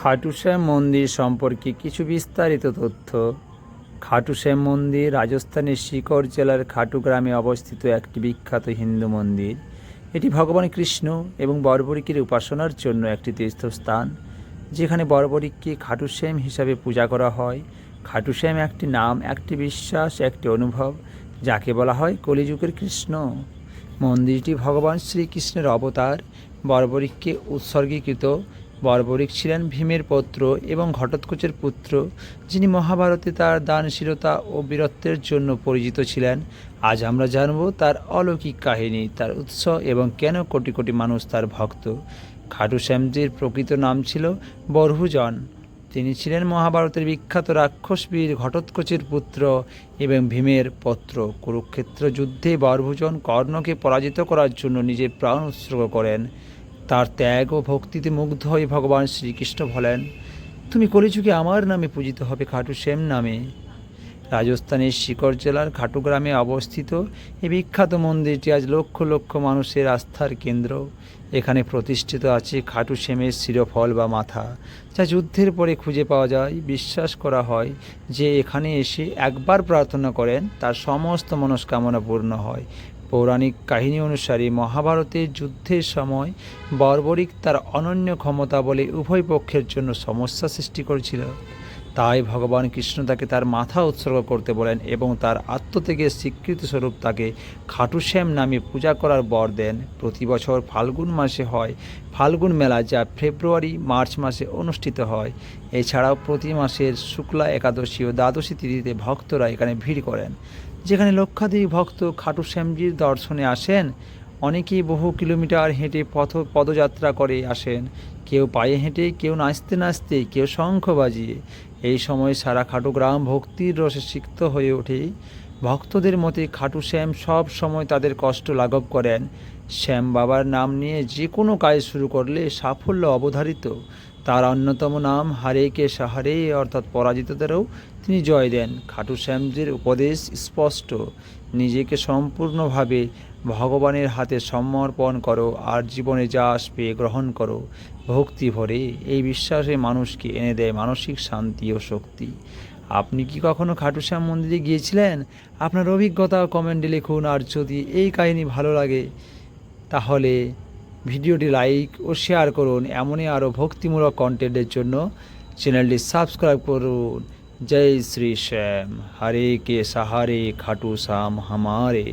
খাটুশ্যাম মন্দির সম্পর্কে কিছু বিস্তারিত তথ্য। খাটুশ্যাম মন্দির রাজস্থানের শিকড় জেলার খাটু গ্রামে অবস্থিত একটি বিখ্যাত হিন্দু মন্দির। এটি ভগবান কৃষ্ণ এবং বর্বরিকের উপাসনার জন্য একটি তীর্থস্থান, যেখানে বর্বরিককে খাটুশ্যাম হিসাবে পূজা করা হয়। খাটুশ্যাম একটি নাম, একটি বিশ্বাস, একটি অনুভব, যাকে বলা হয় কলিযুগের কৃষ্ণ। মন্দিরটি ভগবান শ্রীকৃষ্ণের অবতার, বর্বরিককে উৎসর্গীকৃত বর্বরিক ছিলেন ভীমের পৌত্র এবং ঘটোৎকচের পুত্র, যিনি মহাভারতে তার দানশীলতা ও বীরত্বের জন্য পরিচিত ছিলেন। আজ আমরা জানব তার অলৌকিক কাহিনী, তার উৎস এবং কেন কোটি কোটি মানুষ তার ভক্ত। খাটু শ্যামজির প্রকৃত নাম ছিল বরহুজন তিনি ছিলেন মহাভারতের বিখ্যাত রাক্ষস বীর ঘটোৎকচের পুত্র এবং ভীমের পত্র। কুরুক্ষেত্র যুদ্ধে বরভুজন কর্ণকে পরাজিত করার জন্য নিজের প্রাণ উৎসর্গ করেন। তার ত্যাগ ও ভক্তিতে মুগ্ধ হয়ে ভগবান শ্রীকৃষ্ণ বলেন, তুমি কলিযুগে আমার নামে পূজিত হবে খাটু শ্যাম নামে। রাজস্থানের শিকড় জেলার খাটু গ্রামে অবস্থিত এই বিখ্যাত মন্দিরটি আজ লক্ষ লক্ষ মানুষের আস্থার কেন্দ্র। এখানে প্রতিষ্ঠিত আছে খাটু শ্যামের শিরফল বা মাথা, যা যুদ্ধের পরে খুঁজে পাওয়া যায়। বিশ্বাস করা হয় যে এখানে এসে একবার প্রার্থনা করেন, তার সমস্ত মনস্কামনা পূর্ণ হয়। পৌরাণিক কাহিনী অনুসারে মহাভারতের যুদ্ধের সময় বর্বরিক তার অনন্য ক্ষমতা বলে উভয় পক্ষের জন্য সমস্যা সৃষ্টি করেছিল। তাই ভগবান কৃষ্ণ তাকে তার মাথা উৎসর্গ করতে বলেন এবং তার আত্মত্যাগের স্বীকৃতি স্বরূপ তাকে খাটুশ্যাম নামে পূজা করার বর দেন। প্রতি বছর ফাল্গুন মাসে হয় ফাল্গুন মেলা, যা ফেব্রুয়ারি, মার্চ মাসে অনুষ্ঠিত হয়। এছাড়াও প্রতি মাসের শুক্লা একাদশী ও দ্বাদশী তিথিতে ভক্তরা এখানে ভিড় করেন। যেখানে লক্ষাধিক ভক্ত খাটু শ্যামজির দর্শনে আসেন অনেকেই বহু কিলোমিটার হেঁটে পথ, পদযাত্রা করে আসেন। কেউ পায়ে হেঁটে, কেউ নাচতে নাচতে, কেউ শঙ্খ বাজিয়ে। এই সময় সারা খাটু গ্রাম ভক্তির রসে সিক্ত হয়ে ওঠে। ভক্তদের মতে খাটু শ্যাম সব সময় তাদের কষ্ট লাঘব করেন। শ্যাম বাবার নাম নিয়ে যে কোনো কাজ শুরু করলে সাফল্য অবধারিত। তার অন্যতম নাম হারে কে সাহারে অর্থাৎ পরাজিতদেরও তিনি জয় দেন। খাটু শ্যামজির উপদেশ স্পষ্ট। নিজেকে সম্পূর্ণভাবে ভগবানের হাতে সমর্পণ করো আর জীবনে যা আসবে গ্রহণ করো। ভক্তি ভরে এই বিশ্বাসে মানুষকে এনে দেয় মানসিক শান্তি ও শক্তি। আপনি কি কখনো খাটুশ্যাম মন্দিরে গিয়েছিলেন? আপনার অভিজ্ঞতা কমেন্টে লিখুন আর যদি এই কাহিনী ভালো লাগে, তাহলে ভিডিওটি লাইক ও শেয়ার করুন। এমনই আরও ভক্তিমূলক কন্টেন্টের জন্য চ্যানেলটি সাবস্ক্রাইব করুন। জয় শ্রী শ্যাম। হরে কে সাহারে, খাটু শ্যাম হামারে।